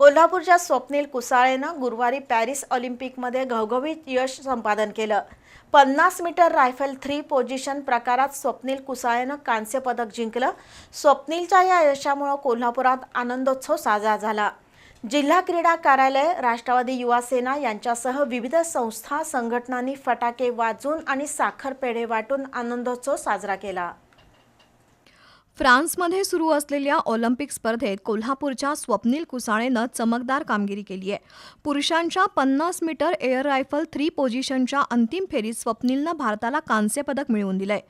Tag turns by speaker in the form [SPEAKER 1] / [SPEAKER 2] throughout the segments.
[SPEAKER 1] कोल्हापूरच्या स्वप्नील कुसाळेनं गुरुवारी पॅरिस ऑलिम्पिकमध्ये घवघवीत यश संपादन केलं. पन्नास मीटर रायफल थ्री पोझिशन प्रकारात स्वप्नील कुसाळेनं कांस्य पदक जिंकलं. स्वप्नीलच्या या यशामुळं कोल्हापुरात आनंदोत्सव साजरा झाला. जिल्हा क्रीडा कार्यालय राष्ट्रवादी युवा सेना यांच्यासह विविध संस्था संघटनांनी फटाके वाजून आणि साखर पेढे वाटून आनंदोत्सव साजरा केला.
[SPEAKER 2] फ्रान्समध्ये सुरू असलेल्या ऑलिम्पिक स्पर्धेत कोल्हापूरच्या स्वप्नील कुसाळेनं चमकदार कामगिरी केली आहे. पुरुषांच्या पन्नास मीटर एअर रायफल थ्री पोझिशनच्या अंतिम फेरीत स्वप्नीलनं भारताला कांस्य पदक मिळवून दिलंय.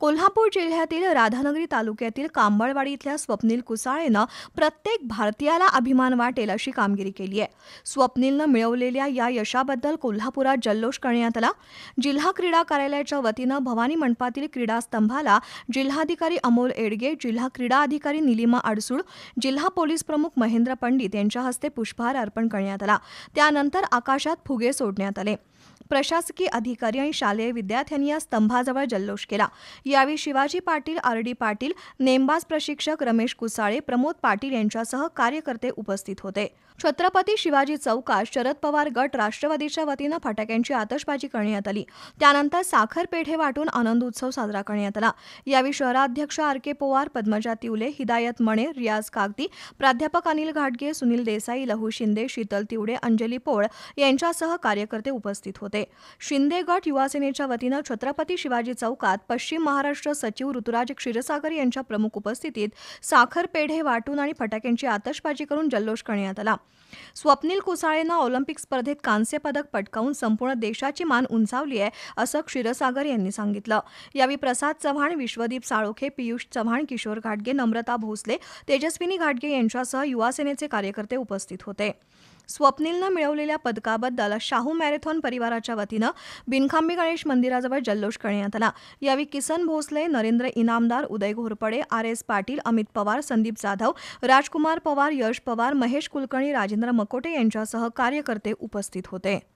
[SPEAKER 2] कोल्हापूर जिल्ह्यातील राधानगरी तालुक्यातील कांबळवाडी इथल्या स्वप्नील कुसाळेनं प्रत्येक भारतीयाला अभिमान वाटेल अशी कामगिरी केली आहे. स्वप्नीलनं मिळवलेल्या या यशाबद्दल कोल्हापुरात जल्लोष करण्यात आला. जिल्हा क्रीडा कार्यालयाच्या वतीनं भवानी मंडपातील क्रीडा स्तंभाला जिल्हाधिकारी अमोल एडगे जिल्हा क्रीडा अधिकारी निलिमा अडसूळ जिल्हा पोलीस प्रमुख महेंद्र पंडित यांच्या हस्ते पुष्पहार अर्पण करण्यात आला. त्यानंतर आकाशात फुगे सोडण्यात आले. प्रशासकीय अधिकारी आणि शालेय विद्यार्थ्यांनी या स्तंभाजवळ जल्लोष केला. यावेळी शिवाजी पाटील आर डी पाटील नेमबाज प्रशिक्षक रमेश कुसाळे प्रमोद पाटील यांच्यासह कार्यकर्ते उपस्थित होते. छत्रपती शिवाजी चौकात शरद पवार गट राष्ट्रवादीच्या वतीनं फटाक्यांची आतषबाजी करण्यात आली. त्यानंतर साखर पेढे वाटून आनंद उत्सव साजरा करण्यात आला. यावेळी शहराध्यक्ष आर के पवार पद्मजा तिवले हिदायत मणे रियाज कागदी प्राध्यापक अनिल घाटगे सुनील देसाई लहू शिंदे शीतल तिवडे अंजली पोळ यांच्यासह कार्यकर्ते उपस्थित होते. होते. शिंदे गट युवासेनेच्या वतीनं छत्रपती शिवाजी चौकात पश्चिम महाराष्ट्र सचिव ऋतुराज क्षीरसागर यांच्या प्रमुख उपस्थितीत साखर पेढे वाटून आणि फटाक्यांची आतषबाजी करून जल्लोष करण्यात आला. स्वप्नील कुसाळेनं ऑलिम्पिक स्पर्धेत कांस्य पदक पटकावून संपूर्ण देशाची मान उंचावली आहे असं क्षीरसागर यांनी सांगितलं. यावेळी प्रसाद चव्हाण विश्वदीप साळोखे पियुष चव्हाण किशोर घाटगे नम्रता भोसले तेजस्विनी घाटगे यांच्यासह युवासेनेचे कार्यकर्ते उपस्थित होते. स्वप्नीलनं मिळवलेल्या पदकाबद्दल शाहू मॅरेथॉन परिवाराच्या वतीनं बिनखांबी गणेश मंदिराजवळ जल्लोष करण्यात आला. यावेळी किसन भोसले नरेंद्र इनामदार उदय घोरपडे आर एस पाटील अमित पवार संदीप जाधव राजकुमार पवार यश पवार महेश कुलकर्णी राजेंद्र मकोटे यांच्यासह कार्यकर्ते उपस्थित होते.